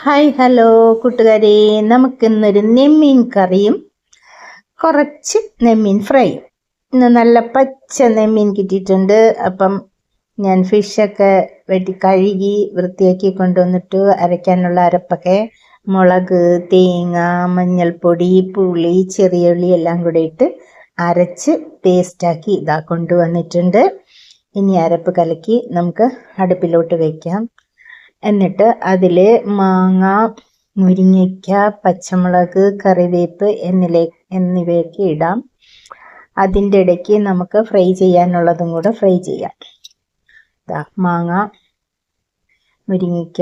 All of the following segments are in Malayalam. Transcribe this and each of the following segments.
ഹായ് ഹലോ കൂട്ടുകാരെ. നമുക്കിന്നൊരു നെമ്മീൻ കറിയും കുറച്ച് നെമ്മീൻ ഫ്രൈയും. ഇന്ന് നല്ല പച്ച നെമ്മീൻ കിട്ടിയിട്ടുണ്ട്. അപ്പം ഞാൻ ഫിഷൊക്കെ വെട്ടി കഴുകി വൃത്തിയാക്കി കൊണ്ടുവന്നിട്ട് അരയ്ക്കാനുള്ള അരപ്പൊക്കെ. മുളക് തേങ്ങ മഞ്ഞൾപ്പൊടി പുളി ചെറിയ ഉള്ളി എല്ലാം കൂടെ ഇട്ട് അരച്ച് പേസ്റ്റാക്കി ഇതാ കൊണ്ടുവന്നിട്ടുണ്ട്. ഇനി അരപ്പ് കലക്കി നമുക്ക് അടുപ്പിലോട്ട് വയ്ക്കാം എന്നിട്ട് അതിൽ മാങ്ങ മുരിങ്ങയ്ക്ക പച്ചമുളക് കറിവേപ്പ് എന്നിലേ എന്നിവയൊക്കെ ഇടാം. അതിന്റെ ഇടയ്ക്ക് നമുക്ക് ഫ്രൈ ചെയ്യാനുള്ളതും കൂടെ ഫ്രൈ ചെയ്യാം. മാങ്ങ മുരിങ്ങയ്ക്ക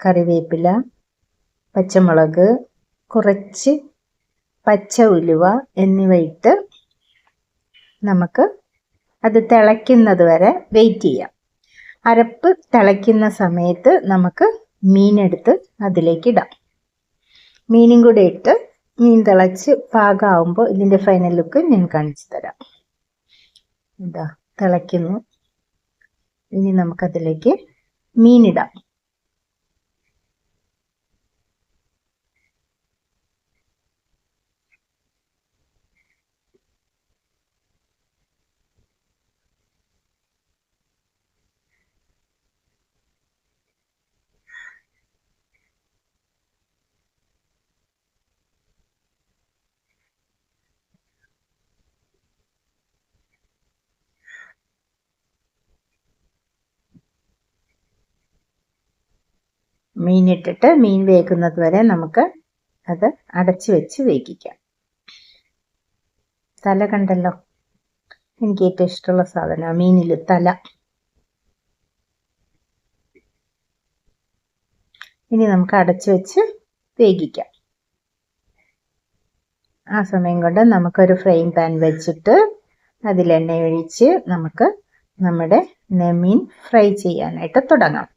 കറിവേപ്പില പച്ചമുളക് കുറച്ച് പച്ച ഉലുവ എന്നിവ ഇട്ട് നമുക്ക് അത് തിളയ്ക്കുന്നത് വരെ വെയിറ്റ് ചെയ്യാം. അരപ്പ് തിളയ്ക്കുന്ന സമയത്ത് നമുക്ക് മീനെടുത്ത് അതിലേക്ക് ഇടാം. മീനും കൂടെ ഇട്ട് മീൻ തിളച്ച് പാകമാകുമ്പോൾ ഇതിന്റെ ഫൈനൽ ലുക്ക് ഞാൻ കാണിച്ചു തരാം. ഇതാ തിളയ്ക്കുന്നു. ഇനി നമുക്കതിലേക്ക് മീനിടാം മീൻ ഇട്ടിട്ട് മീൻ വേകുന്നത് വരെ നമുക്ക് അത് അടച്ചു വെച്ച് വേവിക്കാം. തല കണ്ടല്ലോ? എനിക്ക് ഏറ്റവും ഇഷ്ടമുള്ള സാധനമാണ് മീനിൽ തല. ഇനി നമുക്ക് അടച്ചു വെച്ച് വേവിക്കാം. ആ സമയം കൊണ്ട് നമുക്കൊരു ഫ്രെയിം പാൻ വെച്ചിട്ട് അതിലെണ്ണ ഒഴിച്ച് നമുക്ക് നമ്മുടെ നെമീൻ ഫ്രൈ ചെയ്യാനായിട്ട് തുടങ്ങാം.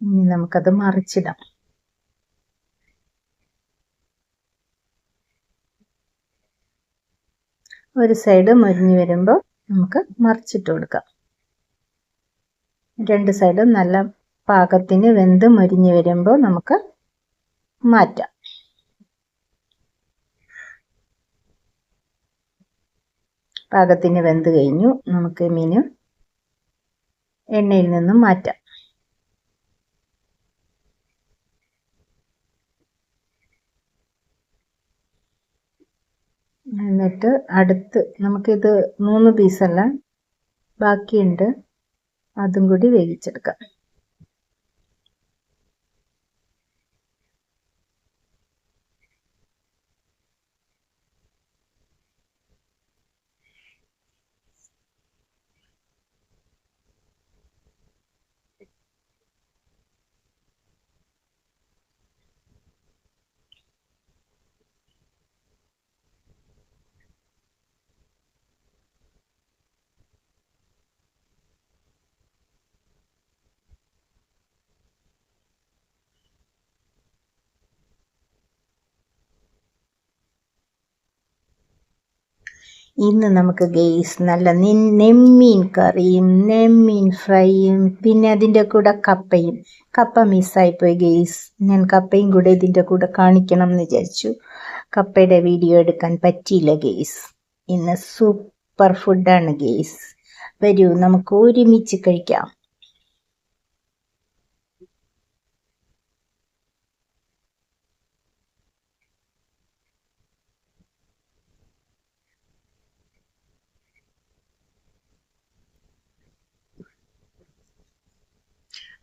ഇനി നമുക്കത് മറിച്ചിടാം. ഒരു സൈഡ് മുരിഞ്ഞു വരുമ്പോൾ നമുക്ക് മറിച്ചിട്ട് കൊടുക്കാം. രണ്ട് സൈഡും നല്ല പാകത്തിന് വെന്ത് മുരിഞ്ഞു വരുമ്പോൾ നമുക്ക് മാറ്റാം. പാകത്തിന് വെന്ത് കഴിഞ്ഞു. നമുക്ക് മീൻ എണ്ണയിൽ നിന്നും മാറ്റാം. എന്നിട്ട് അടുത്ത് നമുക്കിത് മൂന്ന് പീസല്ല ബാക്കിയുണ്ട്. അതും കൂടി വേവിച്ചെടുക്കാം. ഇന്ന് നമുക്ക് ഗെയ്സ് നല്ല നെമ്മീൻ കറിയും നെമ്മീൻ ഫ്രൈയും പിന്നെ അതിന്റെ കൂടെ കപ്പയും. കപ്പ മിസ്സായിപ്പോയി ഗെയ്സ് ഞാൻ കപ്പയും കൂടെ ഇതിന്റെ കൂടെ കാണിക്കണം എന്ന് വിചാരിച്ചു. കപ്പയുടെ വീഡിയോ എടുക്കാൻ പറ്റിയില്ല ഗെയ്സ് ഇന്ന് സൂപ്പർ ഫുഡാണ് ഗെയ്സ് വരൂ നമുക്ക് ഒരുമിച്ച് കഴിക്കാം.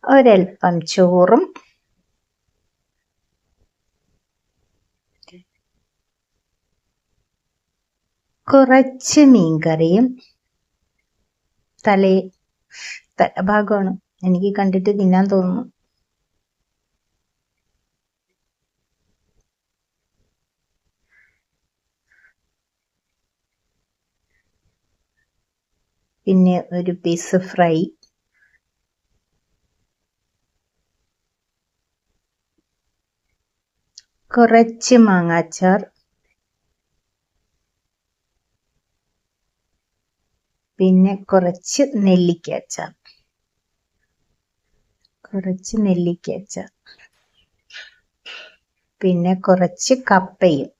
ഒരൽപ്പം ചോറും. കുറച്ച് മീൻകറിയും. തലേ ഭാഗമാണ്. എനിക്ക് കണ്ടിട്ട് തിന്നാൻ തോന്നുന്നു. പിന്നെ ഒരു പീസ് ഫ്രൈ കുറച്ച് മാങ്ങാച്ചാർ. പിന്നെ കുറച്ച് നെല്ലിക്ക അച്ചാർ കുറച്ച് നെല്ലിക്ക അച്ചാർ പിന്നെ കുറച്ച് കപ്പയും.